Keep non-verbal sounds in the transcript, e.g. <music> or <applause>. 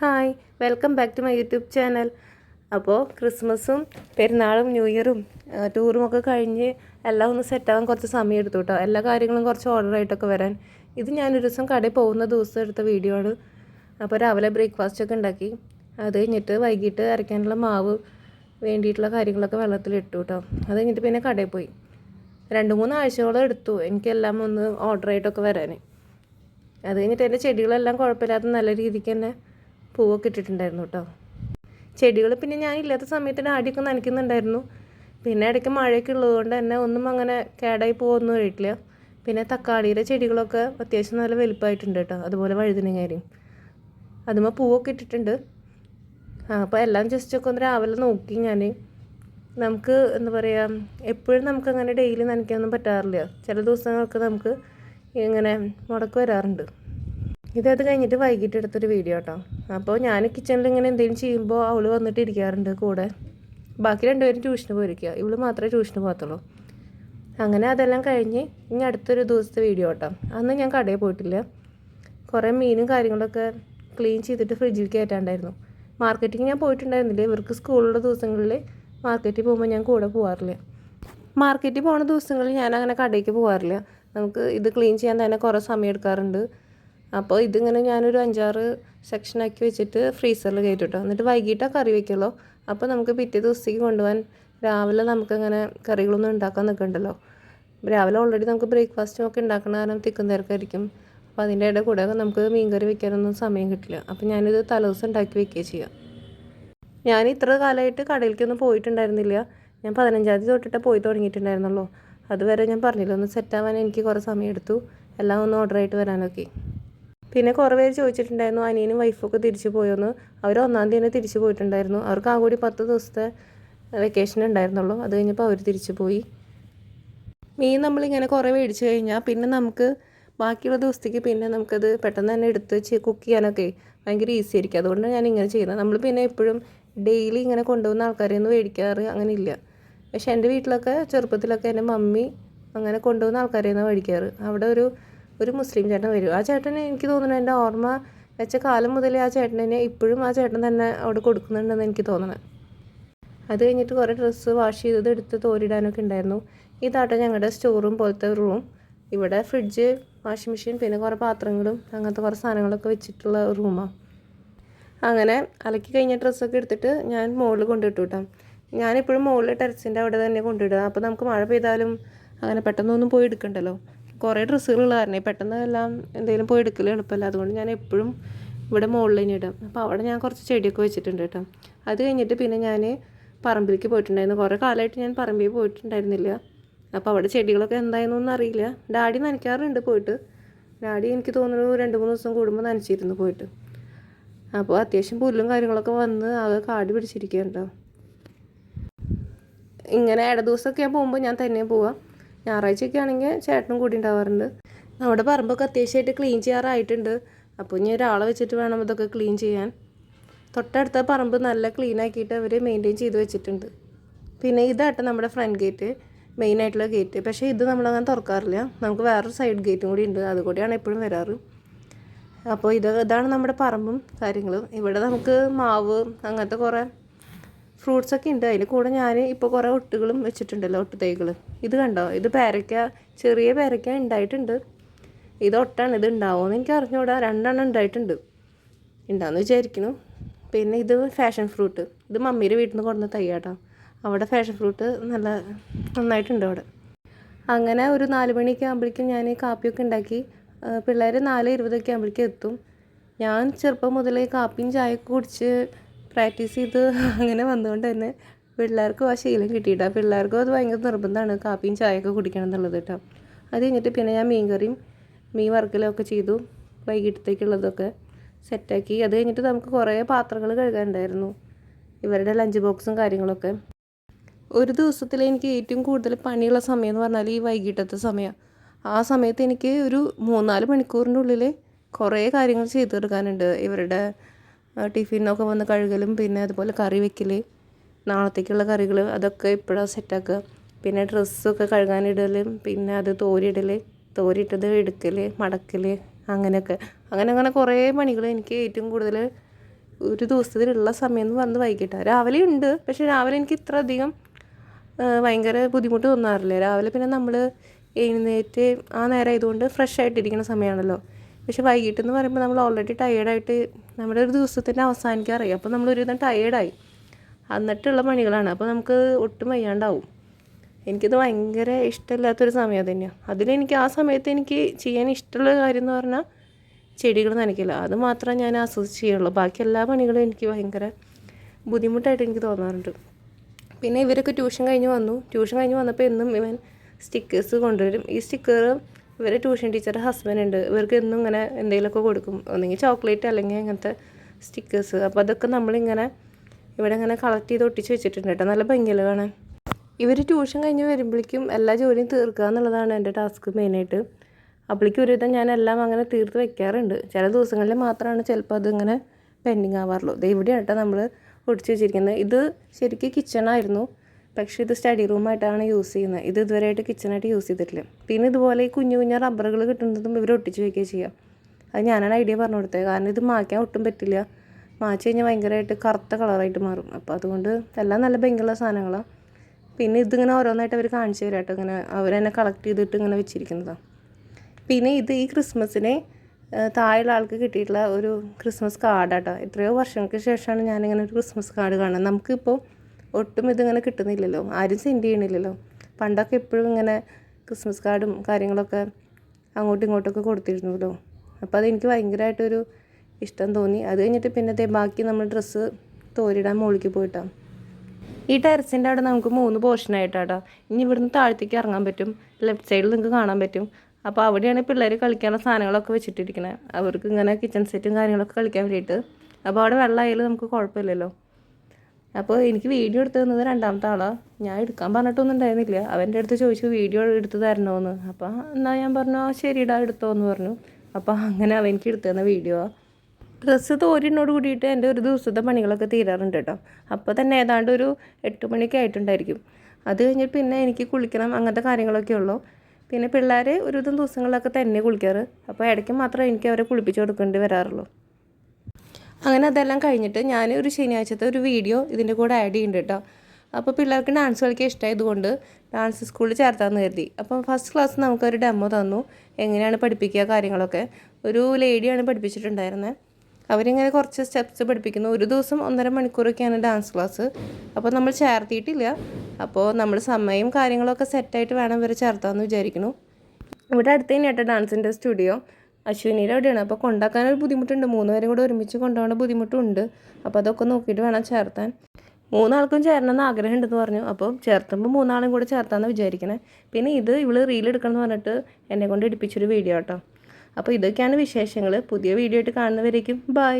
Hi welcome back to my YouTube channel. അപ്പോൾ ക്രിസ്മസും പെരുന്നാളും ന്യൂ ഇയറും ടൂറും ഒക്കെ കഴിഞ്ഞ് എല്ലാം ഒന്ന് സെറ്റാകാൻ കുറച്ച് സമയം എടുത്തു കേട്ടോ എല്ലാ കാര്യങ്ങളും കുറച്ച് ഓർഡറായിട്ടൊക്കെ വരാൻ. ഇത് ഞാനൊരു ദിവസം കടയിൽ പോകുന്ന ദിവസം എടുത്ത വീഡിയോ ആണ്. അപ്പോൾ രാവിലെ ബ്രേക്ക്ഫാസ്റ്റ് ഒക്കെ ഉണ്ടാക്കി. അത് കഴിഞ്ഞിട്ട് വൈകിട്ട് അരയ്ക്കാനുള്ള മാവ് വേണ്ടിയിട്ടുള്ള കാര്യങ്ങളൊക്കെ വെള്ളത്തിലിട്ടു കേട്ടോ അത് കഴിഞ്ഞിട്ട് പിന്നെ കടയിൽ പോയി. രണ്ട് മൂന്ന് ആഴ്ചയോളം എടുത്തു എനിക്കെല്ലാം ഒന്ന് ഓർഡറായിട്ടൊക്കെ വരാൻ. അത് കഴിഞ്ഞിട്ട് എന്റെ ചെടികളെല്ലാം കുഴപ്പമില്ലാത്ത നല്ല രീതിക്ക് തന്നെ പൂവൊക്കെ ഇട്ടിട്ടുണ്ടായിരുന്നു കേട്ടോ. ചെടികൾ പിന്നെ ഞാൻ ഇല്ലാത്ത സമയത്ത് ആടിയൊക്കെ നനയ്ക്കുന്നുണ്ടായിരുന്നു. പിന്നെ ഇടയ്ക്ക് മഴയൊക്കെ ഉള്ളതുകൊണ്ട് തന്നെ ഒന്നും അങ്ങനെ കേടായി പോകുമെന്ന് കഴിയില്ല പിന്നെ തക്കാളിയുടെ ചെടികളൊക്കെ അത്യാവശ്യം നല്ല വലുപ്പമായിട്ടുണ്ട് കേട്ടോ അതുപോലെ വഴുതനങ്ങയും അതുമ്പോൾ പൂവൊക്കെ ഇട്ടിട്ടുണ്ട്. ആ അപ്പോൾ എല്ലാം ജസ്റ്റ് ഒക്കെ ഒന്ന് രാവിലെ നോക്കി ഞാൻ നമുക്ക് എന്താ പറയുക എപ്പോഴും നമുക്ക് അങ്ങനെ ഡെയിലി നനയ്ക്കാനൊന്നും പറ്റാറില്ല. ചില ദിവസങ്ങളൊക്കെ നമുക്ക് ഇങ്ങനെ മുടക്ക് വരാറുണ്ട്. ഇതത് കഴിഞ്ഞിട്ട് വൈകിട്ട് എടുത്തൊരു വീഡിയോ കേട്ടോ അപ്പോൾ ഞാൻ കിച്ചണിൽ ഇങ്ങനെ എന്തെങ്കിലും ചെയ്യുമ്പോൾ അവൾ വന്നിട്ട് ഇരിക്കാറുണ്ട് കൂടെ. ബാക്കി രണ്ടുപേരും ട്യൂഷന് പോയിരിക്കുക ഇവൾ മാത്രമേ ട്യൂഷന് പോകത്തുള്ളൂ. അങ്ങനെ അതെല്ലാം കഴിഞ്ഞ് ഇനി അടുത്തൊരു ദിവസത്തെ വീഡിയോ കേട്ടോ അന്ന് ഞാൻ കടയിൽ പോയിട്ടില്ല. കുറേ മീനും കാര്യങ്ങളൊക്കെ ക്ലീൻ ചെയ്തിട്ട് ഫ്രിഡ്ജിൽ കയറ്റാണ്ടായിരുന്നു മാർക്കറ്റിങ് ഞാൻ പോയിട്ടുണ്ടായിരുന്നില്ല. ഇവർക്ക് സ്കൂളുള്ള ദിവസങ്ങളിൽ മാർക്കറ്റിൽ പോകുമ്പോൾ ഞാൻ കൂടെ പോകാറില്ല മാർക്കറ്റിൽ പോകുന്ന ദിവസങ്ങളിൽ ഞാൻ അങ്ങനെ കടയ്ക്ക് പോകാറില്ല നമുക്ക് ഇത് ക്ലീൻ ചെയ്യാൻ തന്നെ കുറേ സമയം എടുക്കാറുണ്ട്. അപ്പോൾ ഇതിങ്ങനെ ഞാനൊരു അഞ്ചാറ് സെക്ഷനാക്കി വെച്ചിട്ട് ഫ്രീസറിൽ കയറ്റിട്ടോ. എന്നിട്ട് വൈകിട്ടാണ് കറി വെക്കുള്ളൂ അപ്പോൾ നമുക്ക് പിറ്റേ ദിവസത്തേക്ക് കൊണ്ടുപോകാൻ രാവിലെ നമുക്കങ്ങനെ കറികളൊന്നും ഉണ്ടാക്കാൻ നിൽക്കണ്ടല്ലോ. രാവിലെ ഓൾറെഡി നമുക്ക് ബ്രേക്ക്ഫാസ്റ്റും ഒക്കെ ഉണ്ടാക്കണ കാരണം തിക്കും തിരക്കായിരിക്കും. അപ്പോൾ അതിന്റെ ഇടയിൽ കൂടെ നമുക്ക് മീൻ കറി വെക്കാനൊന്നും സമയം കിട്ടില്ല. അപ്പോൾ ഞാനിത് തലേദിവസം ഉണ്ടാക്കി വെക്കുകയും ചെയ്യാം ഞാൻ ഇത്ര കാലമായിട്ട് കടയിലേക്കൊന്നും പോയിട്ടുണ്ടായിരുന്നില്ല. ഞാൻ പതിനഞ്ചാം തീയതി തൊട്ടിട്ട് പോയി തുടങ്ങിയിട്ടുണ്ടായിരുന്നുള്ളൂ. അതുവരെ ഞാൻ പറഞ്ഞില്ല ഒന്ന് സെറ്റാവാൻ എനിക്ക് കുറേ സമയം എടുത്തു എല്ലാം ഒന്ന് ഓർഡർ ആയിട്ട് വരാനൊക്കെ. പിന്നെ കുറേ പേര് ചോദിച്ചിട്ടുണ്ടായിരുന്നു അനിയനും വൈഫൊക്കെ തിരിച്ചു പോയോന്ന്. അവർ ഒന്നാം തീയതി തിരിച്ചു പോയിട്ടുണ്ടായിരുന്നു. അവർക്ക് ആ കൂടി പത്ത് ദിവസത്തെ വെക്കേഷൻ ഉണ്ടായിരുന്നുള്ളൂ. അത് കഴിഞ്ഞപ്പോൾ അവർ തിരിച്ചു പോയി. മീൻ നമ്മളിങ്ങനെ കുറേ മേടിച്ചു കഴിഞ്ഞാൽ പിന്നെ നമുക്ക് ബാക്കിയുള്ള ദിവസത്തേക്ക് പിന്നെ നമുക്കത് പെട്ടെന്ന് തന്നെ എടുത്ത് കുക്ക് ചെയ്യാനൊക്കെ ഭയങ്കര ഈസി ആയിരിക്കും. അതുകൊണ്ടാണ് ഞാൻ ഇങ്ങനെ ചെയ്യുന്നത്. നമ്മൾ പിന്നെ എപ്പോഴും ഡെയിലി ഇങ്ങനെ കൊണ്ടുപോകുന്ന ആൾക്കാരെയൊന്നും മേടിക്കാറ് അങ്ങനെ ഇല്ല. പക്ഷെ എന്റെ വീട്ടിലൊക്കെ ചെറുപ്പത്തിലൊക്കെ എന്റെ മമ്മി അങ്ങനെ കൊണ്ടുപോകുന്ന ആൾക്കാരെയാണ് മേടിക്കാറ്. അവിടെ ഒരു ഒരു മുസ്ലിം ചേട്ടൻ വരും. ആ ചേട്ടനെ എനിക്ക് തോന്നുന്നു എന്റെ ഓർമ്മ വെച്ച കാലം മുതലേ ആ ചേട്ടനെ ഇപ്പോഴും ആ ചേട്ടൻ തന്നെ അവിടെ കൊടുക്കുന്നുണ്ടെന്ന് എനിക്ക് തോന്നുന്നത് അത് കഴിഞ്ഞിട്ട് കുറേ ഡ്രസ്സ് വാഷ് ചെയ്തത് എടുത്ത് തോരിടാനൊക്കെ ഉണ്ടായിരുന്നു. ഇതാട്ടോ ഞങ്ങളുടെ സ്റ്റോറും പോലത്തെ റൂം ഇവിടെ ഫ്രിഡ്ജ് വാഷിംഗ് മെഷീൻ പിന്നെ കുറേ പാത്രങ്ങളും അങ്ങനത്തെ കുറേ സാധനങ്ങളൊക്കെ വെച്ചിട്ടുള്ള റൂമാണ് അങ്ങനെ അലക്കി കഴിഞ്ഞ ഡ്രസ്സൊക്കെ എടുത്തിട്ട് ഞാൻ മുകളിൽ കൊണ്ടിട്ടു കേട്ടോ. ഞാനിപ്പോഴും മുകളിൽ ടെറസിന്റെ അവിടെ തന്നെ കൊണ്ടിടുക അപ്പോൾ നമുക്ക് മഴ പെയ്താലും അങ്ങനെ പെട്ടെന്നൊന്നും പോയി എടുക്കണ്ടല്ലോ. കുറേ ഡ്രസ്സുകളുള്ള കാരണം പെട്ടെന്ന് എല്ലാം എന്തെങ്കിലും പോയി എടുക്കൽ എളുപ്പമല്ല. അതുകൊണ്ട് ഞാൻ എപ്പോഴും ഇവിടെ മുകളിൽ തന്നെ ഇടാം. അപ്പോൾ അവിടെ ഞാൻ കുറച്ച് ചെടിയൊക്കെ വെച്ചിട്ടുണ്ട് കേട്ടോ. അത് കഴിഞ്ഞിട്ട് പിന്നെ ഞാൻ പറമ്പിലേക്ക് പോയിട്ടുണ്ടായിരുന്നു. കുറേ കാലമായിട്ട് ഞാൻ പറമ്പിൽ പോയിട്ടുണ്ടായിരുന്നില്ല. അപ്പോൾ അവിടെ ചെടികളൊക്കെ എന്തായെന്നൊന്നും അറിയില്ല. ഡാഡി നനയ്ക്കാറുണ്ട് പോയിട്ട്. ഡാഡി എനിക്ക് തോന്നുന്നു രണ്ട് മൂന്ന് ദിവസം കൂടുമ്പോൾ നനച്ചിരുന്നു പോയിട്ട്. അപ്പോൾ അത്യാവശ്യം പുല്ലും കാര്യങ്ങളൊക്കെ വന്ന് ആകെ കാട് പിടിച്ചിരിക്കുകയുണ്ടോ ഇങ്ങനെ ഇട ദിവസമൊക്കെ പോകുമ്പോൾ ഞാൻ തന്നെ പോവാം. ഞായറാഴ്ചയൊക്കെ ആണെങ്കിൽ ചേട്ടനും കൂടി ഉണ്ടാവാറുണ്ട്. നമ്മുടെ പറമ്പൊക്കെ അത്യാവശ്യമായിട്ട് ക്ലീൻ ചെയ്യാറായിട്ടുണ്ട്. അപ്പോൾ ഇനി ഒരാളെ വെച്ചിട്ട് വേണം ഇതൊക്കെ ക്ലീൻ ചെയ്യാൻ. തൊട്ടടുത്ത പറമ്പ് നല്ല ക്ലീൻ ആക്കിയിട്ട് അവർ മെയിന്റെയിൻ ചെയ്ത് വെച്ചിട്ടുണ്ട്. പിന്നെ ഇതാട്ടോ നമ്മുടെ ഫ്രണ്ട് ഗേറ്റ് മെയിൻ ആയിട്ടുള്ള ഗേറ്റ് പക്ഷേ ഇത് നമ്മളങ്ങനെ തുറക്കാറില്ല. നമുക്ക് വേറൊരു സൈഡ് ഗേറ്റും കൂടി ഉണ്ട്. അതുകൂടിയാണ് എപ്പോഴും വരാറ്. അപ്പോൾ ഇത് ഇതാണ് നമ്മുടെ പറമ്പും കാര്യങ്ങളും. ഇവിടെ നമുക്ക് മാവ് അങ്ങനത്തെ കുറേ ഫ്രൂട്ട്സ് ഒക്കെ ഉണ്ട്. അതിൽ കൂടെ ഞാൻ ഇപ്പോൾ കുറേ ഒട്ടുകളും വെച്ചിട്ടുണ്ടല്ലോ ഒട്ടു തൈകൾ ഇത് കണ്ടോ? ഇത് പേരയ്ക്ക ചെറിയ പേരയ്ക്ക ഉണ്ടായിട്ടുണ്ട് ഇത് ഒട്ടാണ് ഇത് ഉണ്ടാവുമെന്ന് എനിക്ക് അറിഞ്ഞുകൂടാ രണ്ടെണ്ണം ഉണ്ടായിട്ടുണ്ട് ഉണ്ടാവുമെന്ന് വിചാരിക്കുന്നു. പിന്നെ ഇത് ഫാഷൻ ഫ്രൂട്ട്. ഇത് മമ്മിയുടെ വീട്ടിൽ നിന്ന് കൊണ്ടുവന്ന തയ്യാട്ടോ. അവിടെ ഫാഷൻ ഫ്രൂട്ട് നല്ല നന്നായിട്ടുണ്ട് അവിടെ. അങ്ങനെ ഒരു നാല് മണിയൊക്കെ ആകുമ്പോഴേക്കും ഞാൻ കാപ്പിയൊക്കെ ഉണ്ടാക്കി പിള്ളേർ നാല് ഇരുപതൊക്കെ ആകുമ്പോഴേക്കും എത്തും. ഞാൻ ചെറുപ്പം മുതലേ കാപ്പിയും ചായയൊക്കെ കുടിച്ച് പ്രാക്ടീസ് ചെയ്ത് <laughs> അങ്ങനെ വന്നുകൊണ്ട് തന്നെ പിള്ളേർക്കും ആ ശീലം കിട്ടിയിട്ടാ. പിള്ളേർക്കും അത് ഭയങ്കര നിർബന്ധമാണ് കാപ്പിയും ചായയൊക്കെ കുടിക്കണം എന്നുള്ളത് കേട്ടോ അത് കഴിഞ്ഞിട്ട് പിന്നെ ഞാൻ മീൻ കറിയും മീൻ വർക്കലും ഒക്കെ ചെയ്തു. വൈകിട്ടത്തേക്കുള്ളതൊക്കെ സെറ്റാക്കി. അത് കഴിഞ്ഞിട്ട് നമുക്ക് കുറേ പാത്രങ്ങൾ കഴുകാനുണ്ടായിരുന്നു. ഇവരുടെ ലഞ്ച് ബോക്സും കാര്യങ്ങളൊക്കെ. ഒരു ദിവസത്തിൽ എനിക്ക് ഏറ്റവും കൂടുതൽ പണിയുള്ള സമയം എന്ന് പറഞ്ഞാൽ ഈ വൈകിട്ടത്തെ സമയം. ആ സമയത്ത് എനിക്ക് ഒരു മൂന്നാൽ മണിക്കൂറിന്റെ ഉള്ളിൽ കുറേ കാര്യങ്ങൾ ചെയ്തു തീർക്കാനുണ്ട്. ഇവരുടെ ടിഫിനൊക്കെ വന്ന് കഴുകലും പിന്നെ അതുപോലെ കറി വെക്കൽ നാളത്തേക്കുള്ള കറികൾ അതൊക്കെ ഇപ്പോഴാണ് സെറ്റാക്കുക. പിന്നെ ഡ്രസ്സൊക്കെ കഴുകാനിടൽ പിന്നെ അത് തോരിയിടൽ തോരിയിട്ടത് എടുക്കൽ മടക്കൽ അങ്ങനെയൊക്കെ. അങ്ങനെ അങ്ങനെ കുറേ പണികൾ എനിക്ക് ഏറ്റവും കൂടുതൽ ഒരു ദിവസത്തിലുള്ള സമയം എന്ന് പറഞ്ഞത് വൈകിട്ടാണ് രാവിലെ ഉണ്ട് പക്ഷെ രാവിലെ എനിക്ക് ഇത്ര അധികം ഭയങ്കര ബുദ്ധിമുട്ട് തോന്നാറില്ല. രാവിലെ പിന്നെ നമ്മൾ എഴുന്നേറ്റ് ആ നേരം ആയതുകൊണ്ട് ഫ്രഷ് ആയിട്ടിരിക്കുന്ന സമയമാണല്ലോ. പക്ഷെ വൈകിട്ട് എന്ന് പറയുമ്പോൾ നമ്മൾ ഓൾറെഡി ടയേർഡായിട്ട് നമ്മുടെ ഒരു ദിവസത്തിന്റെ അവസാനിക്കാറായി അപ്പോൾ നമ്മൾ ഒരുവിധം ടയേർഡായി എന്നിട്ടുള്ള പണികളാണ്. അപ്പോൾ നമുക്ക് ഒട്ടും വയ്യാണ്ടാവും. എനിക്കത് ഭയങ്കര ഇഷ്ടമില്ലാത്തൊരു സമയം തന്നെയാണ് അതിലെനിക്ക് ആ സമയത്ത് എനിക്ക് ചെയ്യാൻ ഇഷ്ടമുള്ള കാര്യം എന്ന് പറഞ്ഞാൽ ചെടികൾ നനയ്ക്കില്ല അത് മാത്രമേ ഞാൻ ആസ്വദിച്ച് ചെയ്യുള്ളൂ ബാക്കി എല്ലാ പണികളും എനിക്ക് ഭയങ്കര ബുദ്ധിമുട്ടായിട്ട് എനിക്ക് തോന്നാറുണ്ട്. പിന്നെ ഇവരൊക്കെ ട്യൂഷൻ കഴിഞ്ഞ് വന്നു. ട്യൂഷൻ കഴിഞ്ഞ് വന്നപ്പോൾ എന്നും ഇവൻ സ്റ്റിക്കേഴ്സ് കൊണ്ടുവരും. ഈ സ്റ്റിക്കർ ഇവരെ ട്യൂഷൻ ടീച്ചറുടെ ഹസ്ബൻഡ് ഉണ്ട്. ഇവർക്ക് എന്നും ഇങ്ങനെ എന്തെങ്കിലുമൊക്കെ കൊടുക്കും. ഒന്നെങ്കിൽ ചോക്ലേറ്റ് അല്ലെങ്കിൽ അങ്ങനത്തെ സ്റ്റിക്കേഴ്സ് അപ്പോൾ അതൊക്കെ നമ്മളിങ്ങനെ ഇവിടെ ഇങ്ങനെ കളക്ട് ചെയ്ത് ഒട്ടിച്ച് വെച്ചിട്ടുണ്ട് കേട്ടോ. നല്ല ഭംഗിയിലാണ് ഇവർ ട്യൂഷൻ കഴിഞ്ഞ് വരുമ്പോഴേക്കും എല്ലാ ജോലിയും തീർക്കുക എന്നുള്ളതാണ് എന്റെ ടാസ്ക് മെയിനായിട്ട് അപ്പോഴേക്കും ഒരുവിധം ഞാൻ എല്ലാം അങ്ങനെ തീർത്ത് വെക്കാറുണ്ട്. ചില ദിവസങ്ങളിൽ മാത്രമാണ് ചിലപ്പോൾ അതിങ്ങനെ പെൻഡിങ് ആവാറുള്ളൂ. ഇത് ഇവിടെയാണ് കേട്ടോ നമ്മൾ ഒടിച്ച് വെച്ചിരിക്കുന്നത്. ഇത് ശരിക്കും കിച്ചണായിരുന്നു പക്ഷേ ഇത് സ്റ്റഡി റൂമായിട്ടാണ് യൂസ് ചെയ്യുന്നത്. ഇത് ഇതുവരെയായിട്ട് കിച്ചണായിട്ട് യൂസ് ചെയ്തിട്ടില്ല. പിന്നെ ഇതുപോലെ ഈ കുഞ്ഞു കുഞ്ഞു റബ്ബറുകൾ കിട്ടുന്നതും ഇവർ ഒട്ടിച്ച് വയ്ക്കുകയും ചെയ്യാം. അത് ഞാനാണ് ഐഡിയ പറഞ്ഞു കൊടുത്തത്. കാരണം ഇത് മായ്ക്കാൻ ഒട്ടും പറ്റില്ല. മാച്ച് കഴിഞ്ഞാൽ ഭയങ്കരമായിട്ട് കറുത്ത കളറായിട്ട് മാറും. അപ്പോൾ അതുകൊണ്ട് എല്ലാം നല്ല ഭംഗിയുള്ള സാധനങ്ങളാണ് പിന്നെ ഇതിങ്ങനെ ഓരോന്നായിട്ട് അവർ കാണിച്ചു തരാം കേട്ടോ ഇങ്ങനെ അവരെന്നെ കളക്ട് ചെയ്തിട്ട് ഇങ്ങനെ വെച്ചിരിക്കുന്നതാണ് പിന്നെ ഇത് ഈ ക്രിസ്മസിനെ താഴെയുള്ള ആൾക്ക് കിട്ടിയിട്ടുള്ള ഒരു ക്രിസ്മസ് കാർഡാട്ടോ എത്രയോ വർഷങ്ങൾക്ക് ശേഷമാണ് ഞാനിങ്ങനെ ഒരു ക്രിസ്മസ് കാർഡ് കാണുന്നത്. നമുക്കിപ്പോൾ ഒട്ടും ഇതിങ്ങനെ കിട്ടുന്നില്ലല്ലോ. ആരും സെൻഡ് ചെയ്യണില്ലല്ലോ. പണ്ടൊക്കെ എപ്പോഴും ഇങ്ങനെ ക്രിസ്മസ് കാർഡും കാര്യങ്ങളൊക്കെ അങ്ങോട്ടും ഇങ്ങോട്ടൊക്കെ കൊടുത്തിരുന്നല്ലോ. അപ്പോൾ അതെനിക്ക് ഭയങ്കരമായിട്ടൊരു ഇഷ്ടം തോന്നി. അത് കഴിഞ്ഞിട്ട് പിന്നെ ദേ ബാക്കി നമ്മൾ ഡ്രസ്സ് തോരിടാൻ മുകളിലേക്ക് പോയിട്ടാണ് ഈ ടെറസിന്റെ അവിടെ നമുക്ക് മൂന്ന് പോർഷനായിട്ടാട്ടോ ഇനി ഇവിടുന്ന് താഴത്തേക്ക് ഇറങ്ങാൻ പറ്റും. ലെഫ്റ്റ് സൈഡിൽ നിങ്ങൾക്ക് കാണാൻ പറ്റും. അപ്പോൾ അവിടെയാണ് പിള്ളേർ കളിക്കാനുള്ള സാധനങ്ങളൊക്കെ വെച്ചിട്ടിരിക്കുന്നത് അവർക്ക് ഇങ്ങനെ കിച്ചൺ സെറ്റും കാര്യങ്ങളൊക്കെ കളിക്കാൻ വേണ്ടിയിട്ട്. അപ്പോൾ അവിടെ വെള്ളമായാലും നമുക്ക് കുഴപ്പമില്ലല്ലോ. അപ്പോൾ എനിക്ക് വീഡിയോ എടുത്തു തന്നത് രണ്ടാമത്തെ ആളാണ് ഞാൻ എടുക്കാൻ പറഞ്ഞിട്ടൊന്നും ഉണ്ടായിരുന്നില്ല. അവന്റെ അടുത്ത് ചോദിച്ചു വീഡിയോ എടുത്ത് തരണമെന്ന് അപ്പോൾ എന്നാൽ ഞാൻ പറഞ്ഞു "ആ, ശരിടാ എടുത്തോ എന്ന് പറഞ്ഞു. അപ്പോൾ അങ്ങനെ അവൻ എനിക്ക് എടുത്തു തന്ന വീഡിയോ. ഡ്രസ്സ് തോരിനോട് കൂടിയിട്ട് എന്റെ ഒരു ദിവസത്തെ പണികളൊക്കെ തീരാറുണ്ട് കേട്ടോ. അപ്പോൾ തന്നെ ഏതാണ്ട് ഒരു എട്ട് മണിയൊക്കെ ആയിട്ടുണ്ടായിരിക്കും. അത് കഴിഞ്ഞിട്ട് പിന്നെ എനിക്ക് കുളിക്കണം അങ്ങനത്തെ കാര്യങ്ങളൊക്കെ ഉള്ളൂ. പിന്നെ പിള്ളേർ ഒരുവിധം ദിവസങ്ങളിലൊക്കെ തന്നെ കുളിക്കാറ്. അപ്പോൾ ഇടയ്ക്ക് മാത്രമേ എനിക്ക് അവരെ കുളിപ്പിച്ച് കൊടുക്കേണ്ടി വരാറുള്ളൂ. അങ്ങനെ അതെല്ലാം കഴിഞ്ഞിട്ട് ഞാൻ ഒരു ശനിയാഴ്ചത്തെ ഒരു വീഡിയോ ഇതിന്റെ കൂടെ ആഡ് ചെയ്യുന്നുണ്ട് കേട്ടോ അപ്പോൾ പിള്ളേർക്ക് ഡാൻസ് കളിക്കാൻ ഇഷ്ടമായതുകൊണ്ട് ഡാൻസ് സ്കൂളിൽ ചേർത്താമെന്ന് കരുതി. അപ്പം ഫസ്റ്റ് ക്ലാസ് നമുക്കൊരു ഡെമോ തന്നു. എങ്ങനെയാണ് പഠിപ്പിക്കുക കാര്യങ്ങളൊക്കെ. ഒരു ലേഡിയാണ് പഠിപ്പിച്ചിട്ടുണ്ടായിരുന്നത് അവരിങ്ങനെ കുറച്ച് സ്റ്റെപ്സ് പഠിപ്പിക്കുന്നു. ഒരു ദിവസം ഒന്നര മണിക്കൂറൊക്കെയാണ് ഡാൻസ് ക്ലാസ് അപ്പോൾ നമ്മൾ ചേർത്തിയിട്ടില്ല. അപ്പോൾ നമ്മൾ സമയം കാര്യങ്ങളൊക്കെ സെറ്റായിട്ട് വേണം ഇവരെ ചേർത്താമെന്ന് വിചാരിക്കുന്നു. ഇവിടെ അടുത്ത് തന്നെയാട്ടോ ഡാൻസിന്റെ സ്റ്റുഡിയോ അശ്വിനിയുടെ അവിടെയാണ്. അപ്പോൾ കൊണ്ടാക്കാനൊരു ബുദ്ധിമുട്ടുണ്ട്. മൂന്നുപേരും കൂടെ ഒരുമിച്ച് കൊണ്ടുപോകേണ്ട ബുദ്ധിമുട്ടുണ്ട്. അപ്പോൾ അതൊക്കെ നോക്കിയിട്ട് വേണം ചേർത്താൻ. മൂന്നാൾക്കും ചേരണമെന്ന് ആഗ്രഹമുണ്ടെന്ന് പറഞ്ഞു. അപ്പോൾ ചേർത്തുമ്പോൾ മൂന്നാളും കൂടെ ചേർത്താമെന്ന് വിചാരിക്കണേ. പിന്നെ ഇത് ഇവൾ റീൽ എടുക്കണം എന്ന് പറഞ്ഞിട്ട് എന്നെ കൊണ്ട് ഇടിപ്പിച്ചൊരു വീഡിയോ കേട്ടോ അപ്പോൾ ഇതൊക്കെയാണ് വിശേഷങ്ങൾ പുതിയ വീഡിയോ ആയിട്ട് കാണുന്നവരേക്കും ബൈ